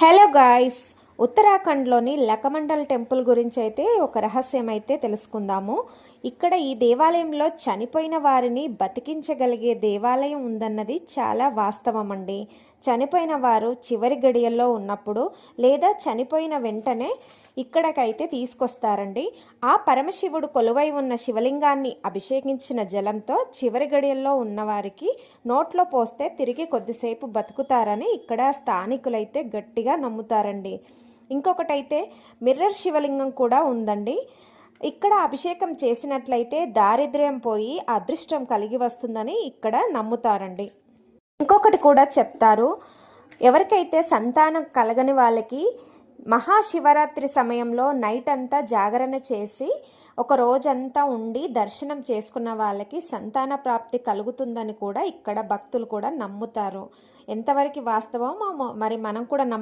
hello guys. ఉత్తరాఖండ్లోని లకమండల్ temple గురించి అయితే ఒక రహస్యం అయితే తెలుసుకుందాము. ఇక్కడ ఈ దేవాలయంలో చనిపోయిన వారిని బతికించగలిగే దేవాలయం ఉందన్నది చాలా వాస్తవం అండి చనిపోయిన వారు చివరి గడియల్లో ఉన్నప్పుడు లేదా చనిపోయిన వెంటనే ఇక్కడికైతే తీసుకొస్తారండి. ఆ పరమశివుడు కొలువై ఉన్న శివలింగాన్ని అభిషేకించిన జలంతో చివరి గడియల్లో ఉన్నవారికి నోట్లో పోస్తే తిరిగి కొద్దిసేపు బతుకుతారని ఇక్కడ స్థానికులైతే గట్టిగా నమ్ముతారండి. ఇంకొకటైతే మిర్రర్ శివలింగం కూడా ఉందండి. ఇక్కడ అభిషేకం చేసినట్లయితే దారిద్ర్యం పోయి అదృష్టం కలిగి వస్తుందని ఇక్కడ నమ్ముతారండి. ఇంకొకటి కూడా చెప్తారు ఎవరికైతే సంతానం కలగని వాళ్ళకి మహాశివరాత్రి సమయంలో నైట్ అంతా జాగరణ చేసి ఒక రోజంతా ఉండి దర్శనం చేసుకున్న వాళ్ళకి సంతాన ప్రాప్తి కలుగుతుందని కూడా ఇక్కడ భక్తులు కూడా నమ్ముతారు. ఎంతవరకు వాస్తవమో మరి మనం కూడా నమ్మ